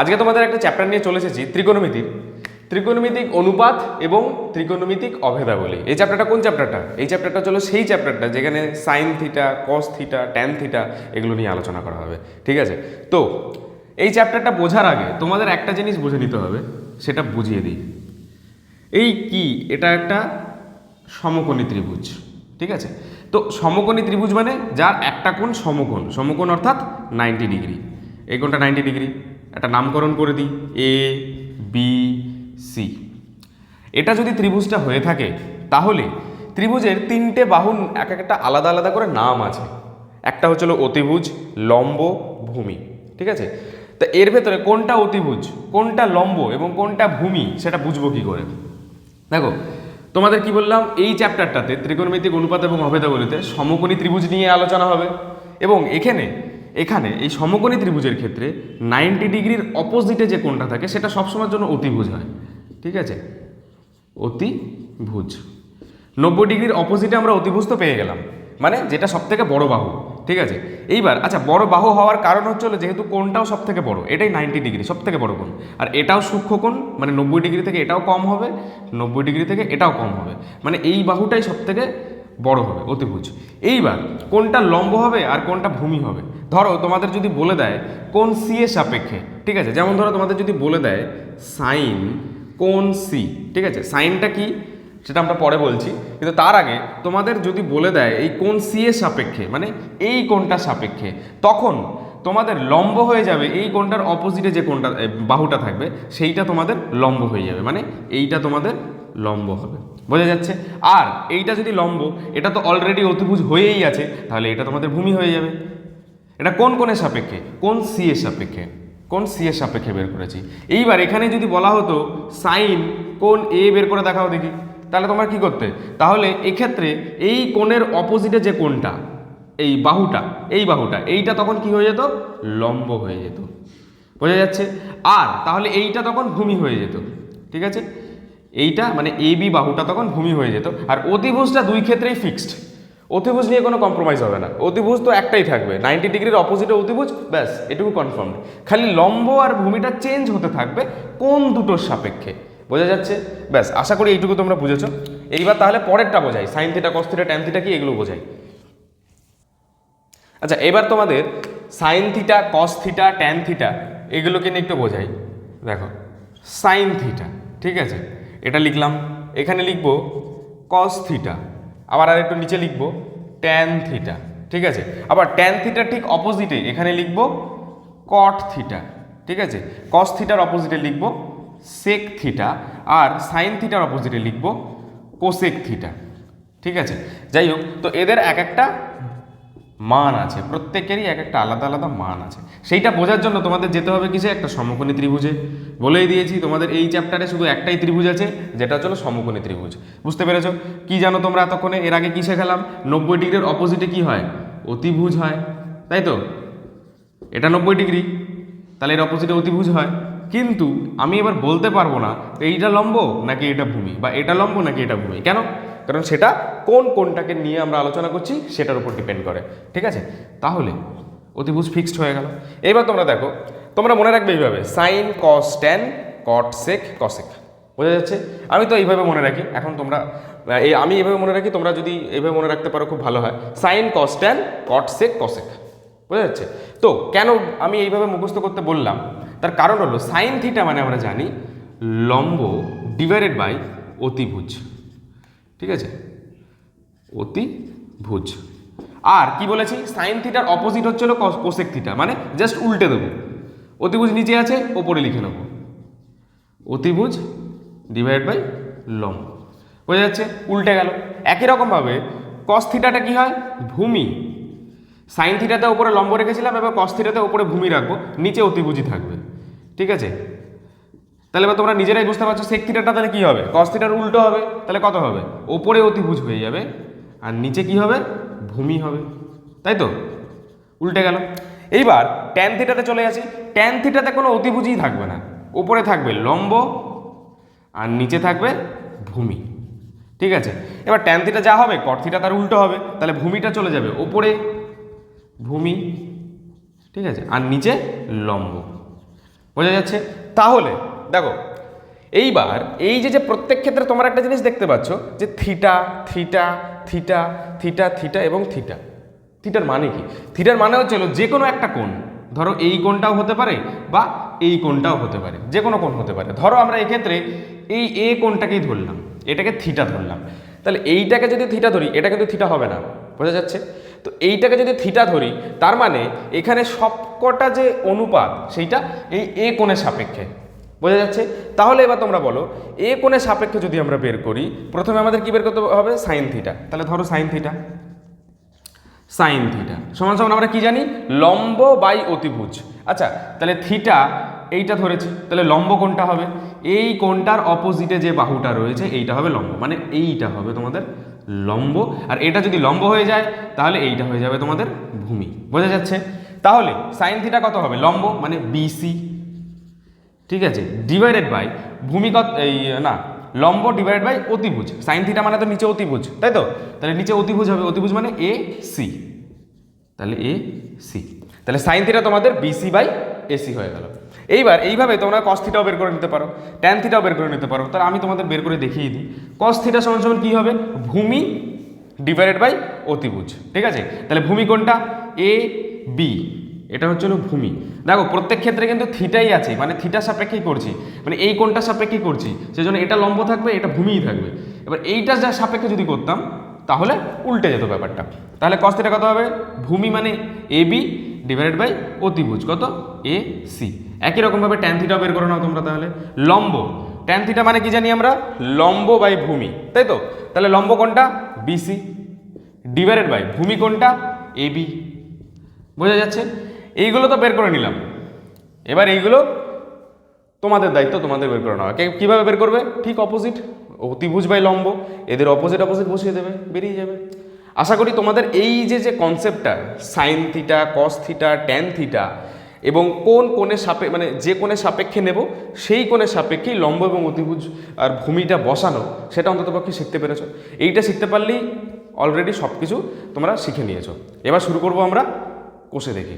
আজকে তোমাদের একটা চ্যাপ্টার নিয়ে চলে এসেছি ত্রিকোণমিতির ত্রিকোণমিতিক অনুপাত এবং ত্রিকোণমিতিক অভেদাবলী। এই চ্যাপ্টারটা কোন চ্যাপ্টারটা এই চ্যাপ্টারটা চলো সেই চ্যাপ্টারটা যেখানে sine theta cos theta tan theta এগুলো নিয়ে আলোচনা করা হবে। ঠিক আছে? তো, এই চ্যাপ্টারটা বোঝার আগে তোমাদের একটা জিনিস বুঝে নিতে হবে, সেটা বুঝিয়ে দিই। এই কি? এটা একটা সমকোণী ত্রিভুজ। ঠিক আছে? তো সমকোণী ত্রিভুজ মানে যার একটা কোণ সমকোণ। সমকোণ অর্থাৎ নাইনটি ডিগ্রি এই কোণটা নাইনটি ডিগ্রি একটা নামকরণ করে দিই এ বি সি এটা যদি ত্রিভুজটা হয়ে থাকে, তাহলে ত্রিভুজের তিনটে বাহুর এক একটা আলাদা আলাদা করে নাম আছে। একটা হচ্ছিল অতিভুজ, লম্ব, ভূমি, ঠিক আছে? তা এর ভেতরে কোনটা অতিভুজ, কোনটা লম্ব এবং কোনটা ভূমি, সেটা বুঝব কি করে? দেখো, তোমাদের কি বললাম, এই চ্যাপ্টারটাতে ত্রিকোণমিতিক অনুপাত এবং অভেদাবলিতে সমকোণী ত্রিভুজ নিয়ে আলোচনা হবে এবং এখানে এখানে এই সমকোণী ত্রিভুজের ক্ষেত্রে নাইনটি ডিগ্রির অপোজিটে যে কোণটা থাকে, সেটা সবসময়ের জন্য অতিভুজ হয়। ঠিক আছে? অতিভুজ। নব্বই ডিগ্রির অপোজিটে আমরা অতিভুজ তো পেয়ে গেলাম। মানে যেটা সব থেকে বড় বাহু। ঠিক আছে? এইবার আচ্ছা বড় বাহু হওয়ার কারণ হচ্ছে হলো যেহেতু কোণটাও সব থেকে বড়, এটাই নাইনটি ডিগ্রি সব থেকে বড় কোণ। আর এটাও সূক্ষ্ম কোণ মানে নব্বই ডিগ্রি থেকে এটাও কম হবে, নব্বই ডিগ্রি থেকে এটাও কম হবে। মানে এই বাহুটাই সব থেকে বড় হবে, অতিভুজ। এইবার কোনটা লম্ব হবে আর কোনটা ভূমি হবে। ধরো তোমাদের যদি বলে দেয়, কোন সি এর সাপেক্ষে, ঠিক আছে? যেমন ধরো তোমাদের যদি বলে দেয় সাইন কোন সি ঠিক আছে? সাইনটা কি? সেটা আমরা পরে বলছি। কিন্তু তার আগে তোমাদের যদি বলে দেয় এই কোন সি এর সাপেক্ষে মানে এই কোনটা সাপেক্ষে, তখন তোমাদের লম্ব হয়ে যাবে, এই কোনটার অপোজিটে যে কোনটা বাহুটা থাকবে, সেইটা তোমাদের লম্ব হয়ে যাবে মানে এইটা তোমাদের লম্ব হবে। বোঝা যাচ্ছে? আর এইটা যদি লম্ব, এটা তো অলরেডি অতিভুজ হয়েই আছে, তাহলে এটা তোমাদের ভূমি হয়ে যাবে। এটা কোন কোণের সাপেক্ষে? কোন সি এর সাপেক্ষে? কোন সি এর সাপেক্ষে বের করেছি? এইবার এখানে যদি বলা হতো সাইন কোন এ বের করে দেখাও দেখি, তাহলে তোমার কি করতে? তাহলে এক্ষেত্রে এই কোণের অপোজিটে যে কোণটা, এই বাহুটা এই বাহুটা, এইটা তখন কি হয়ে যেত? লম্ব হয়ে যেত। বোঝা যাচ্ছে? আর তাহলে এইটা তখন ভূমি হয়ে যেত। ঠিক আছে? এইটা মানে এ বি বাহুটা তখন ভূমি হয়ে যেত। আর অতিভুজটা দুই ক্ষেত্রেই ফিক্সড অতিভুজ নিয়ে কোনো কম্প্রোমাইজ হবে না। অতিভুজ তো একটাই থাকবে। নাইনটি ডিগ্রির অপোজিটে অতিভুজ, ব্যাস, এটুকু কনফার্ম খালি লম্ব আর ভূমিটা চেঞ্জ হতে থাকবে কোন দুটোর সাপেক্ষে। বোঝা যাচ্ছে? ব্যাস, আশা করি এইটুকু তোমরা বুঝেছ। এইবার তাহলে পরেরটা বোঝাই। Sine theta cos theta tan theta কি এগুলো বোঝাই। আচ্ছা এবার তোমাদের sine theta cos theta tan theta এগুলোকে নিয়ে একটু বোঝাই। দেখো সাইন থিটা ঠিক আছে? এটা লিখলাম। এখানে লিখব কস থিটা আবার আর একটু নিচে লিখব ট্যান থিটা ঠিক আছে? আবার ট্যান থিটা ঠিক অপোজিটে এখানে লিখব কট থিটা ঠিক আছে? কস থিটার অপোজিটে লিখব সেক থিটা আর সাইন থিটার অপোজিটে লিখব কোসেক থিটা ঠিক আছে? যাই হোক, তো এদের এক একটা মান আছে, প্রত্যেকেরই এক একটা আলাদা আলাদা মান আছে। সেইটা বোঝার জন্য তোমাদের যেতে হবে কিসে? একটা সমকোণী ত্রিভুজে। বলেই দিয়েছি, তোমাদের এই চ্যাপ্টারে শুধু একটাই ত্রিভুজ আছে, যেটা হচ্ছে সমকোণী ত্রিভুজ। বুঝতে পেরেছ? কি জানো তোমরা এতক্ষণে? এর আগে কি শেখালাম নব্বই ডিগ্রির অপোজিটে কি হয়? অতিভুজ হয়। তাই তো? এটা নব্বই ডিগ্রি। তাহলে এর অপোজিটে অতিভুজ হয়। কিন্তু আমি এবার বলতে পারব না, এইটা লম্ব নাকি এটা ভূমি? বা এটা লম্ব নাকি এটা ভূমি? কেন? কারণ সেটা কোন কোনটাকে নিয়ে আমরা আলোচনা করছি সেটার উপর ডিপেন্ড করে, ঠিক আছে? তাহলে অতিভুজ ফিক্সড হয়ে গেল। এবার তোমরা দেখো, তোমরা মনে রাখবে এইভাবে sine cos tan cot sec cosec বোঝা যাচ্ছে? আমি তো এইভাবে মনে রাখি, এখন তোমরা এই আমি এইভাবে মনে রাখি, তোমরা যদি এইভাবে মনে রাখতে পারো, খুব ভালো হয়। Sine cos tan cot sec cosec বোঝা যাচ্ছে? তো কেন আমি এইভাবে মুখস্থ করতে বললাম? তার কারণ হলো সাইন থিটা মানে আমরা জানি, লম্ব ডিভাইডেড বাই অতিভুজ। ঠিক আছে? অতিভুজ আর কি বলেছি? সাইন থিটার অপোজিট হচ্ছে হলো কোসেক থিটা মানে জাস্ট উল্টে দেবো। অতিভুজ নিচে আছে, ওপরে লিখে নেব। অতিভুজ ডিভাইড বাই লম্ব বোঝা যাচ্ছে? উল্টে গেল। একই রকমভাবে কস থিটাটা কি হয়? ভূমি। সাইন থিটাতে ওপরে লম্ব রেখেছিলাম, এবার কস থিটাতে উপরে ভূমি রাখব। নিচে অতিভুজই থাকবে। ঠিক আছে? তাহলে এবার তোমরা নিজেরাই বুঝতে পারছ সেক থিটাটা তাহলে কী হবে? কস থিটার উল্টো হবে, তাহলে কত হবে? ওপরে অতিভুজ হয়ে যাবে, আর নিচে কি হবে? ভূমি হবে, তাই তো? উল্টে গেল। এইবার ট্যান থিটাতে চলে আসি ট্যান থিটাতে কোনো অতিভুজই থাকবে না। ওপরে থাকবে লম্ব, আর নিচে থাকবে ভূমি। ঠিক আছে? এবার ট্যান থিটা যা হবে কট থিটা তার উল্টো হবে, তাহলে ভূমিটা চলে যাবে ওপরে ভূমি, ঠিক আছে? আর নিচে লম্ব। বোঝা যাচ্ছে? তাহলে দেখো, এইবার এই যে যে প্রত্যেক ক্ষেত্রে তোমরা একটা জিনিস দেখতে পাচ্ছ যে theta theta theta theta theta এবং থিটা। থিটার মানে কি? থিটার মানে হচ্ছে যে কোনো একটা কোণ। ধরো এই কোণটাও হতে পারে বা এই কোণটাও হতে পারে যে কোনো কোণ হতে পারে। ধরো আমরা এক্ষেত্রে এই এ কোণটাকেই ধরলাম, এটাকে থিটা ধরলাম। তাহলে এইটাকে যদি থিটা ধরি, এটা কিন্তু থিটা হবে না, বোঝা যাচ্ছে? তো এইটাকে যদি থিটা ধরি, তার মানে এখানে সবকটা যে অনুপাত, সেইটা এই এ কোণের সাপেক্ষে। বোঝা যাচ্ছে? তাহলে এবার তোমরা বলো, এ কোণের সাপেক্ষে যদি আমরা বের করি, প্রথমে আমাদের কি বের করতে হবে? সাইন থিটা তাহলে ধরো সাইন থিটা সাইন থিটা সমান সমান আমরা কি জানি? লম্ব বাই অতিভুজ। আচ্ছা তাহলে থিটা এইটা ধরেছি। তাহলে লম্ব কোনটা হবে। এই কোনটার অপোজিটে যে বাহুটা রয়েছে, এইটা হবে লম্ব। মানে এইটা হবে তোমাদের লম্ব। আর এটা যদি লম্ব হয়ে যায়, তাহলে এইটা হয়ে যাবে তোমাদের ভূমি। বোঝা যাচ্ছে? তাহলে সাইন থিটা কত হবে? লম্ব মানে বিসি ঠিক আছে? ডিভাইডেড বাই ভূমি কত এই, না, লম্ব ডিভাইডেড বাই অতিভুজ। সাইন থিটা মানে তো নিচে অতিভুজ, তাই তো? তাহলে নিচে অতিভুজ হবে, অতিভুজ মানে এ সি তাহলে এ সি তাহলে সাইন থিটা তোমাদের বিসি বাই এসি হয়ে গেল। এইবার এইভাবে তোমরা কস থিটাও বের করে নিতে পারো ট্যান থিটাও বের করে নিতে পারো। তাহলে আমি তোমাদের বের করে দেখিয়ে দিই। কস থিটা সমান সমান কী হবে? ভূমি ডিভাইডেড বাই অতিভুজ। ঠিক আছে? তাহলে ভূমি কোনটা? এ বি এটা হচ্ছে হলো ভূমি। দেখো, প্রত্যেক ক্ষেত্রে কিন্তু থিটাই আছে মানে থিটা সাপেক্ষেই করছি। মানে এই কোনটার সাপেক্ষেই করছি, সেজন্য এটা লম্ব থাকবে, এটা ভূমিই থাকবে। এবার এইটা যা সাপেক্ষে যদি করতাম, তাহলে উল্টে যেত ব্যাপারটা। তাহলে কস থিটা কত হবে? ভূমি মানে এ বি ডিভাইডেড বাই অতিভুজ, কত? এ সি একই রকমভাবে ট্যান থিটাও বের করে নাও তোমরা তাহলে। লম্ব। ট্যান থিটা মানে কি জানি আমরা? লম্ব বাই ভূমি। তাই তো? তাহলে লম্ব কোনটা বিসি ডিভাইডেড বাই ভূমি কোনটা এ বি বোঝা যাচ্ছে? এইগুলো তো বের করে নিলাম। এবার এইগুলো তোমাদের দায়িত্ব, তোমাদের বের করে নেওয়া। কীভাবে বের করবে? ঠিক অপোজিট অতিভুজ বাই লম্ব। এদের অপোজিট অপোজিট বসিয়ে দেবে, বেরিয়ে যাবে। আশা করি তোমাদের এই যে যে কনসেপ্টটা sine theta cos theta tan theta এবং কোন কোণের সাপে মানে যে কোণের সাপেক্ষে নেব, সেই কোণের সাপেক্ষেই লম্ব এবং অতিভুজ আর ভূমিটা বসানো, সেটা অন্ততপক্ষে শিখতে পেরেছ। এইটা শিখতে পারলেই অলরেডি সব কিছু তোমরা শিখে নিয়েছো। এবার শুরু করব আমরা কোষে দেখি।